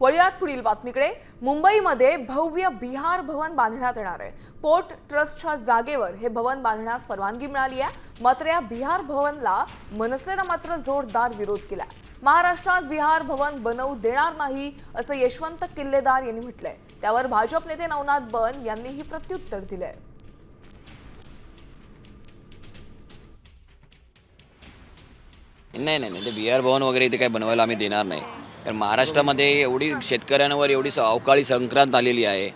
वळूयात पुढील बातमीकडे. मुंबईमध्ये भव्य बिहार भवन बांधण्यात येणार आहे. पोर्ट ट्रस्टच्या जागेवर हे भवन बांधण्यास परवानगी मिळाली आहे. मात्र या बिहार भवनला मनसेनं मात्र जोरदार विरोध केला महाराष्ट्रात बिहार भवन बनवू देणार नाही असं यशवंत किल्लेदार यांनी म्हटलंय. त्यावर भाजप नेते नवनाथ बन यांनीही प्रत्युत्तर दिलंय. नाही नाही नाही. ते बिहार भवन वगैरे इथे काही बनवायला आम्ही देणार नाही. कारण महाराष्ट्रामध्ये एवढी शेतकऱ्यांवर एवढी अवकाळी संक्रांत आलेली आहे.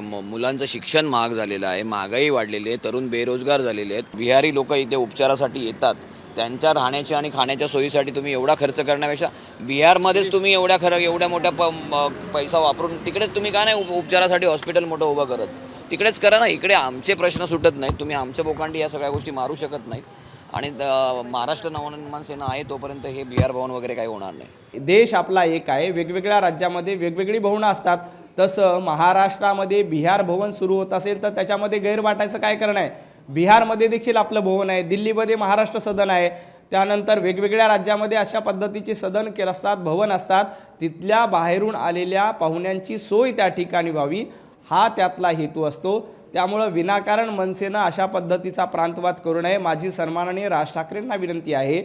म- मुलांचं शिक्षण महाग झालेलं आहे. महागाई वाढलेली आहे. तरुण बेरोजगार झालेले आहेत. बिहारी लोक इथे उपचारासाठी येतात. त्यांच्या राहण्याच्या आणि खाण्याच्या सोयीसाठी तुम्ही एवढा खर्च करण्यापेक्षा बिहारमध्येच तुम्ही एवढ्या खरं एवढ्या मोठ्या प म- पैसा वापरून तिकडेच तुम्ही का नाही उप- उपचारासाठी हॉस्पिटल मोठं उभं करत? तिकडेच करा ना. इकडे आमचे प्रश्न सुटत नाहीत. तुम्ही आमच्या बोकांडी या सगळ्या गोष्टी मारू शकत नाहीत. आणि द- महाराष्ट्र नवनिर्माण सेना आहे तोपर्यंत हे बिहार भवन वगैरे काही होणार नाही. देश आपला एक आहे वेगवेगळ्या राज्यामध्ये वेगवेगळी भवनं असतात. तसं महाराष्ट्रामध्ये बिहार भवन सुरू होत असेल तर त्याच्यामध्ये गैरवाटायचं काय करणं आहे? बिहारमध्ये देखील आपलं भवन आहे दिल्लीमध्ये महाराष्ट्र सदन आहे. त्यानंतर वेगवेगळ्या राज्यामध्ये अशा पद्धतीचे सदन केलं असतात भवन असतात. तिथल्या बाहेरून आलेल्या पाहुण्यांची सोय त्या ठिकाणी व्हावी हा त्यातला हेतू असतो. त्यामुळं विनाकारण मनसेनं अशा पद्धतीचा प्रांतवाद करू नये. माझी सन्माननीय राज ठाकरेंना विनंती आहे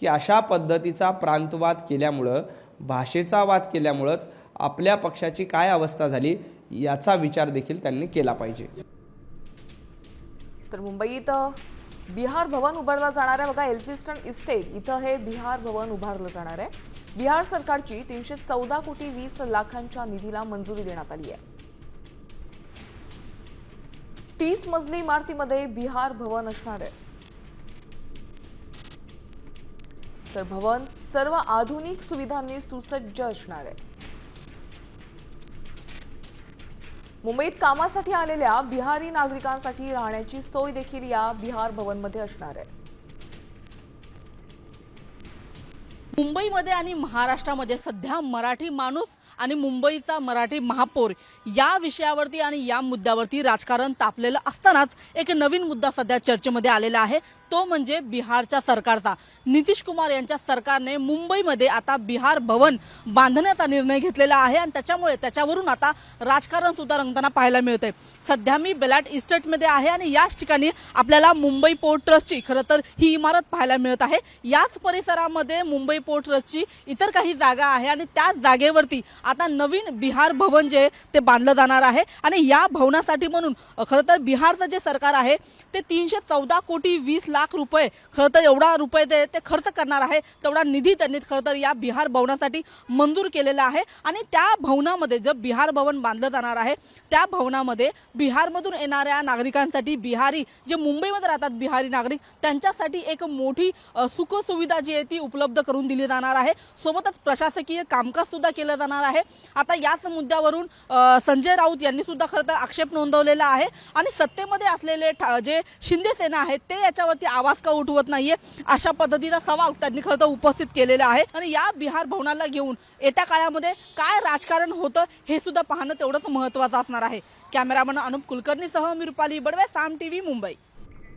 की अशा पद्धतीचा प्रांतवाद केल्यामुळं भाषेचा वाद केल्यामुळंच आपल्या पक्षाची काय अवस्था झाली याचा विचार देखील त्यांनी केला पाहिजे. तर मुंबईत बिहार भवन उभारलं जाणार आहे. बघा एल्फिस्टन इस्टेट इथं हे बिहार भवन उभारलं जाणार आहे. बिहार सरकारची तीनशे चौदा कोटी वीस लाखांच्या निधीला मंजुरी देण्यात आली आहे. तीस मजली इमारतीमध्ये बिहार भवन असणार आहे. तर भवन सर्व आधुनिक सुविधांनी सुसज्ज असणार आहे. मुंबईत कामासाठी आलेल्या बिहारी नागरिकांसाठी राहण्याची सोय देखील या बिहार भवनमध्ये असणार आहे. मुंबईमध्ये आणि महाराष्ट्रामध्ये सध्या मराठी माणूस आणि मुंबईचा मराठी महापौर. या विषयावरती आणि या मुद्द्यावरती राजकारण तापलेलं असतानाच एक नवीन मुद्दा सध्या चर्चेमध्ये आलेला आहे. तो म्हणजे बिहारच्या सरकारचा. नितीश कुमार यांच्या सरकारने मुंबईमध्ये आता बिहार भवन बांधण्याचा निर्णय घेतलेला आहे आणि त्याच्यामुळे त्याच्यावरून आता राजकारण सुद्धा रंगताना पाहायला मिळतंय. सध्या मी बेलाट इस्टेटमध्ये आहे आणि याच ठिकाणी आपल्याला मुंबई पोर्ट ट्रस्टची खरं तर ही इमारत पाहायला मिळत आहे. याच परिसरामध्ये मुंबई पोर्ट ट्रस्टची इतर काही जागा आहे आणि त्याच जागेवरती आता नवीन बिहार भवन जे ते बांधलं जाणार आहे. आणि या भवनासाठी म्हणून खरं तर बिहारचं जे सरकार आहे ते तीनशे चौदा कोटी वीस लाख रुपये खरं तर एवढा रुपये ते ते खर्च करणार आहे तेवढा निधी त्यांनी खरं तर या बिहार भवनासाठी मंजूर केलेला आहे. आणि त्या भवनामध्ये जर बिहार भवन बांधलं जाणार आहे त्या भवनामध्ये बिहारमधून येणाऱ्या नागरिकांसाठी बिहारी जे मुंबईमध्ये राहतात बिहारी नागरिक त्यांच्यासाठी एक मोठी सुखसुविधा जी आहे ती उपलब्ध करून दिली जाणार आहे. सोबतच प्रशासकीय कामकाजसुद्धा केलं जाणार आहे. आता याच मुद्द्यावरून संजय राऊत यांनी सुद्धा खरं तर आक्षेप नोंदवलेला आहे. आणि सत्तेमध्ये असलेले जे शिंदे सेना आहेत ते याच्यावरती आवाज का उठवत नाहीये? अशा पद्धतीचा सवाल त्यांनी खरं तर उपस्थित केलेला आहे. आणि या बिहार भवनाला घेऊन येत्या काळामध्ये काय राजकारण होतं हे सुद्धा पाहणं तेवढंच महत्त्वाचं असणार आहे. कॅमेरामन अनुप कुलकर्णीसह मी रुपाली बडवे साम टीव्ही मुंबई.